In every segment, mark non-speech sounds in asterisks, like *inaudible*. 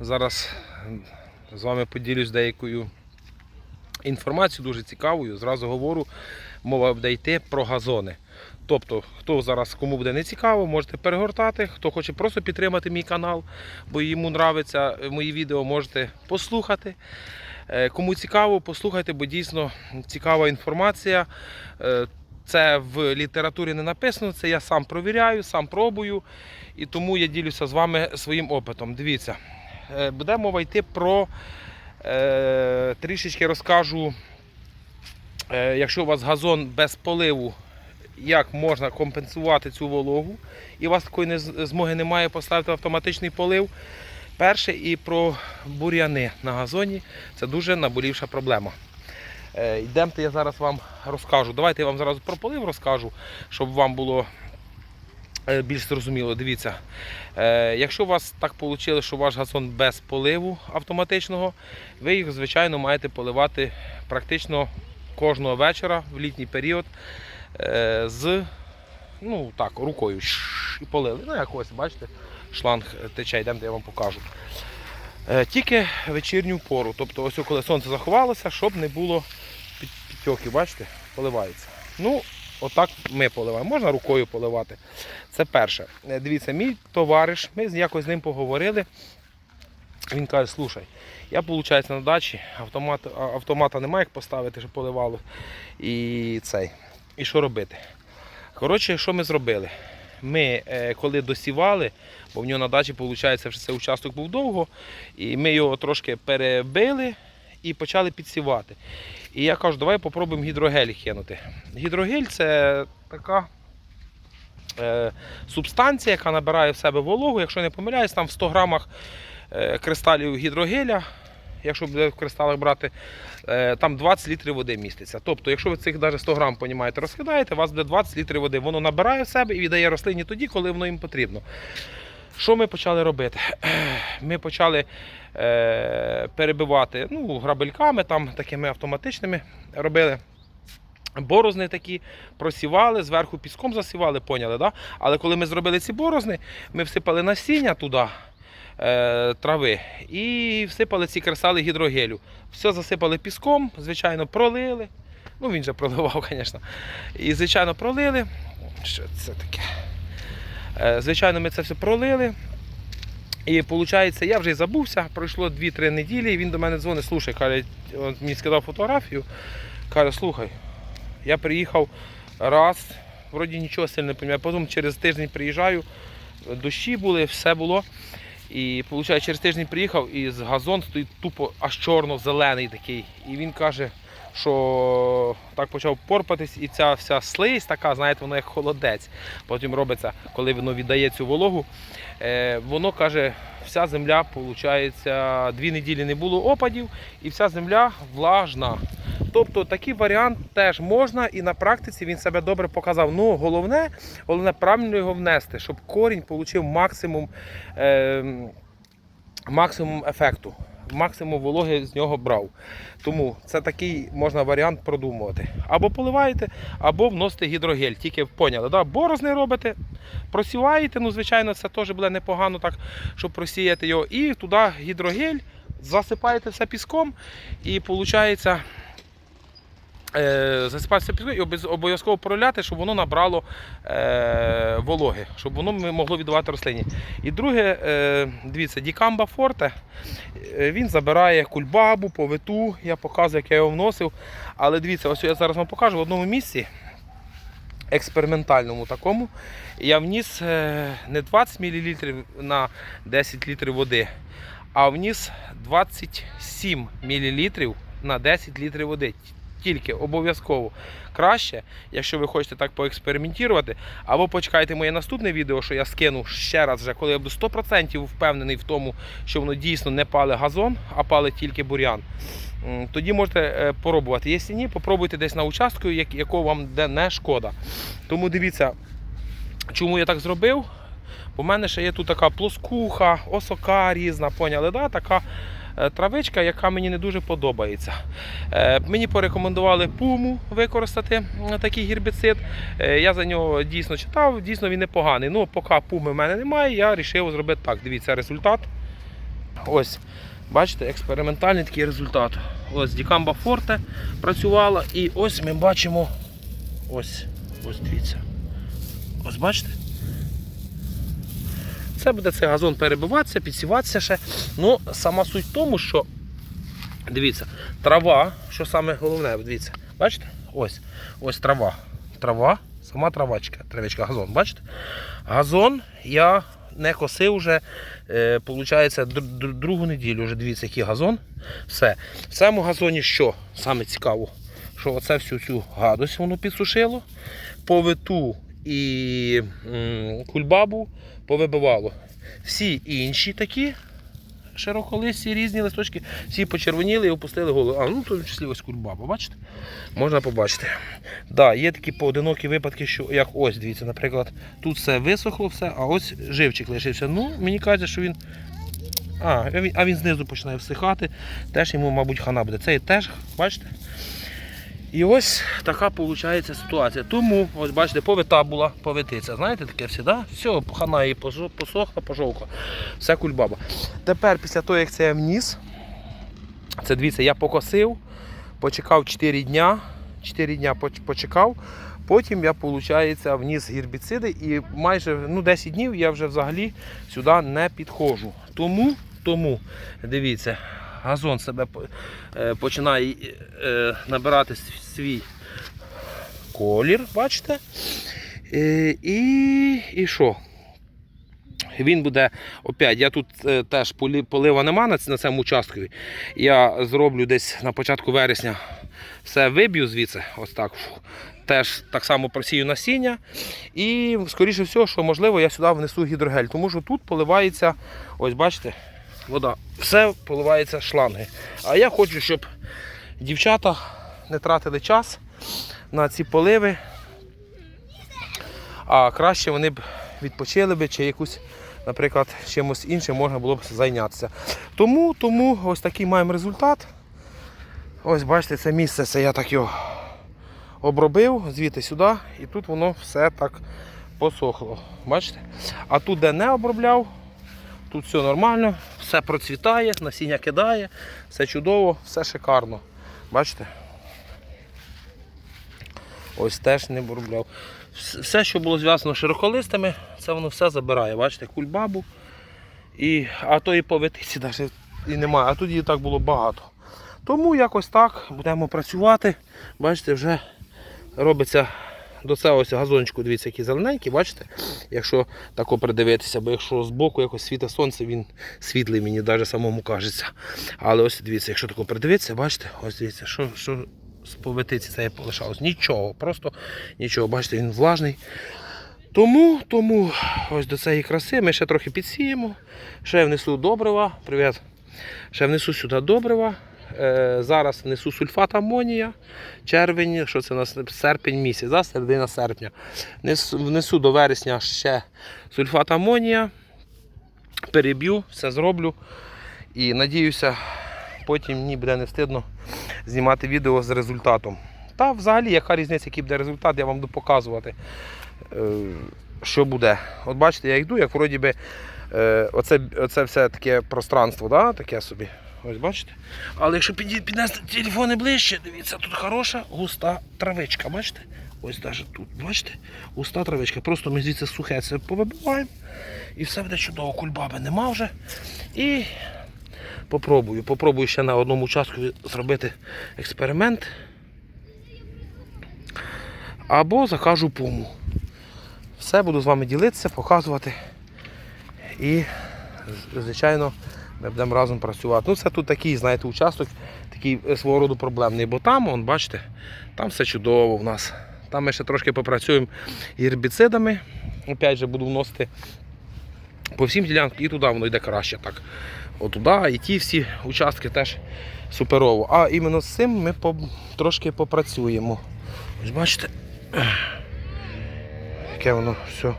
Зараз з вами поділюсь деякою інформацією, дуже цікавою. Зразу говорю, мова буде йти про газони. Тобто, хто зараз кому буде не цікаво, можете перегортати. Хто хоче просто підтримати мій канал, бо йому нравиться мої відео, можете послухати. Е, Кому цікаво, послухайте, бо дійсно цікава інформація. Е, Це в літературі не написано, це я сам провіряю, сам пробую. І тому я ділюся з вами своїм опитом. Дивіться, е, буде мова йти про е, трішечки розкажу, е, якщо у вас газон без поливу, як можна компенсувати цю вологу, і у вас такої змоги немає поставити автоматичний полив. Перше і про бур'яни на газоні. Це дуже наболівша проблема. Е, Йдемте, я зараз вам розкажу. Давайте я вам зараз про полив розкажу, щоб вам було е, більш зрозуміло. Дивіться, е, якщо у вас так вийшло, що ваш газон без поливу автоматичного, ви їх, звичайно, маєте поливати практично кожного вечора в літній період е, з ну, так, рукою і полили. Ну, як ось, бачите, шланг тече, йдемте, я вам покажу. Е, Тільки вечірню пору. Тобто, ось коли сонце заховалося, щоб не було під- підтьоків, бачите, поливається. Ну, отак ми поливаємо. Можна рукою поливати. Це перше. Е, Дивіться, мій товариш, ми якось з ним поговорили. Він каже, слушай, я виходить на дачі, автомат, автомата немає як поставити, щоб поливало. І цей. І що робити? Коротше, що ми зробили? Ми, е, коли досівали, бо в нього на дачі, виходить, вже цей участок був довго, і ми його трошки перебили і почали підсівати. І я кажу, давай попробуємо гідрогель кинути. Гідрогель це така е, субстанція, яка набирає в себе вологу. Якщо не помиляюсь, там в 100 грамах е, кристалів гідрогеля, якщо буде в кристалах брати, е, там 20 літрів води міститься. Тобто, якщо ви цих навіть 100 грам розкидаєте, у вас буде 20 літрів води. Воно набирає в себе і віддає рослині тоді, коли воно їм потрібно. Що ми почали робити? Ми почали е, перебивати ну, грабельками, там, такими автоматичними робили. Борозни такі просівали, зверху піском засівали, поняли, да? Але коли ми зробили ці борозни, ми всипали насіння туди, е, трави, і всипали ці кресали гідрогелю. Все засипали піском, звичайно, пролили. Ну, він же проливав, *laughs* звісно. І, звичайно, пролили. Що це таке? Е, Звичайно, ми це все пролили. І виходить, я вже забувся, пройшло 2-3 неділі, і він до мене дзвонить, слухай, каже, он мені скидав фотографію, каже, слухай, я приїхав раз, вроді нічого сильно не розумію, потім через тиждень приїжджаю, дощі були, все було. І виходить, через тиждень приїхав і з газон стоїть тупо аж чорно-зелений такий. І він каже, що так почав порпатись, і ця вся слизь така, знаєте, вона як холодець. Потім робиться, коли воно віддає цю вологу. Е, воно каже, вся земля, виходить, дві неділі не було опадів, і вся земля влажна. Тобто такий варіант теж можна, і на практиці він себе добре показав. Ну, головне, головне правильно його внести, щоб корінь отримав максимум, е, максимум ефекту, максимум вологи з нього брав. Тому це такий можна варіант продумувати. Або поливаєте, або вносите гідрогель. Тільки поняли, да? борозни робите, просіваєте, ну, звичайно, це теж буде непогано, так, щоб просіяти його. І туди гідрогель, засипаєте все піском, і виходить. Е, засипається піском і обов'язково проляти, щоб воно набрало е, вологи, щоб воно могло віддавати рослині. І друге, е, дивіться, Дікамба Форте, е, він забирає кульбабу, повиту, я показую, як я його вносив. Але дивіться, ось я зараз вам покажу в одному місці, експериментальному такому, я вніс е, не 20 мл на 10 літрів води, а вніс 27 мл на 10 літрів води. Тільки обов'язково краще, якщо ви хочете так поекспериментувати, або почекайте моє наступне відео, що я скину ще раз, вже, коли я буду 100% впевнений в тому, що воно дійсно не пале газон, а пале тільки бур'ян. Тоді можете е, поробувати. Якщо ні, попробуйте десь на участку, якого вам не шкода. Тому дивіться, чому я так зробив. В мене ще є тут така плоскуха, осока різна, поняли, да? така травичка, яка мені не дуже подобається. Е, Мені порекомендували пуму використати такий гербіцид. Е, Я за нього дійсно читав, дійсно він непоганий. Ну, поки пуми в мене немає, я вирішив зробити так. Дивіться результат. ось, бачите, експериментальний такий результат. Ось Дікамба Форте працювала і ось ми бачимо. Ось, ось дивіться. Ось бачите? Це буде цей газон перебиватися, підсіватися ще. Ну, сама суть в тому, що дивіться, трава, що саме головне, дивіться, бачите? Ось, ось трава. Трава, сама травачка, травичка, газон, бачите? Газон я не косив вже, е, другу неділю вже дивіться, який газон. Все. В цьому газоні що саме цікаво, що оце всю цю гадость воно підсушило, повиту і кульбабу повибивало. Всі інші такі широколисті різні листочки, всі почервоніли і опустили голову. А, ну в числі ось кульбаба, бачите? Можна побачити. Да, є такі поодинокі випадки, що як ось, дивіться, наприклад, тут все висохло, все, а ось живчик лишився. Ну, мені кажеться, що він. А а він знизу починає всихати, теж йому, мабуть, хана буде. Цей теж, бачите? І ось така виходить ситуація. Тому, ось бачите, повита була, повитиця. Знаєте, таке все, да? Все, хана її посохла, пожовкла. Все кульбаба. Тепер, після того, як це я вніс, це дивіться, я покосив, почекав 4 дня, 4 дня почекав. Потім я, виходить, вніс гербіциди і майже ну, 10 днів я вже взагалі сюди не підходжу. Тому, тому дивіться, газон себе е, починає е, набирати свій колір, бачите? Е, І, і що? Він буде опять. Я тут теж полива нема на, цьому участку. Я зроблю десь на початку вересня все виб'ю звідси, ось так. Теж так само просію насіння. І скоріше всього, що можливо, я сюди внесу гідрогель, тому що тут поливається, ось бачите, вода. Все поливається шланги. А я хочу, щоб дівчата не тратили час на ці поливи. А краще вони б відпочили би чи якусь, наприклад, чимось іншим можна було б зайнятися. Тому, тому ось такий маємо результат. Ось бачите, це місце, це я так його обробив звідти сюди, і тут воно все так посохло. Бачите? А тут, де не обробляв, тут все нормально, все процвітає, насіння кидає, все чудово, все шикарно. Бачите? Ось теж не обробляв. Вс- Все, що було зв'язано з широколистами, це воно все забирає. Бачите, кульбабу. І, а то і повитиці навіть і немає. А тут її так було багато. Тому якось так будемо працювати. Бачите, вже робиться до цього ось газончику, дивіться, який зелененький, бачите? Якщо тако придивитися, бо якщо збоку якось світе сонце, він світлий, мені навіть самому кажеться. Але ось дивіться, якщо тако придивитися, бачите, ось дивіться, що, що з повитиці це полишалось. Нічого, просто нічого, бачите, він влажний. Тому, тому ось до цієї краси ми ще трохи підсіємо. Ще внесу добрива. Привіт. Ще внесу сюди добрива. Е, зараз внесу сульфат амонія. Червень, що це у нас серпень місяць, да? середина серпня. Внесу до вересня ще сульфат амонія. Переб'ю, все зроблю. І надіюся, потім мені буде не встидно знімати відео з результатом. Та взагалі, яка різниця, який буде результат, я вам буду показувати, е, що буде. От бачите, я йду, як вроді би е, оце, оце все таке пространство, да? таке собі. Ось бачите? Але якщо піднести телефони ближче, дивіться, тут хороша густа травичка, бачите? Ось навіть тут, бачите? Густа травичка. Просто ми звідси сухе це повибиваємо. І все буде чудово. Кульбаби нема вже. І попробую. Попробую ще на одному участку зробити експеримент. Або закажу пуму. Все буду з вами ділитися, показувати. І, звичайно, ми будемо разом працювати. Ну, це тут такий, знаєте, участок, такий е, свого роду проблемний, бо там, вон, бачите, там все чудово в нас. Там ми ще трошки попрацюємо гербіцидами. Опять же буду вносити по всім ділянкам і туди воно йде краще. так. Отуда, і ті всі участки теж суперово. А іменно з цим ми по, трошки попрацюємо. Ось бачите, яке воно все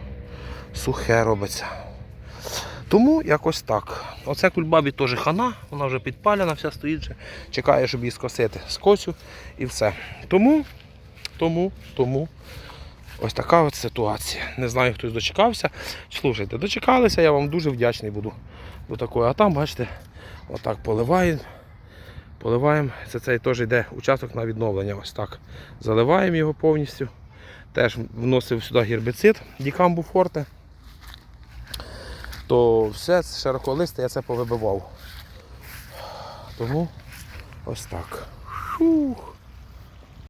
сухе робиться. Тому якось так. Оце кульбабі теж хана, вона вже підпалена, вся стоїть, вже, чекає, щоб її скосити. Скосю і все. Тому, тому, тому. Ось така от ситуація. Не знаю, хтось дочекався. Слушайте, дочекалися, я вам дуже вдячний буду до такої. А там, бачите, отак поливаємо. Поливаємо. Це цей теж йде участок на відновлення. Ось так. Заливаємо його повністю. Теж вносив сюди гірбіцид дікамбу форте то все широколисте я це повибивав. Тому ось так. Шух.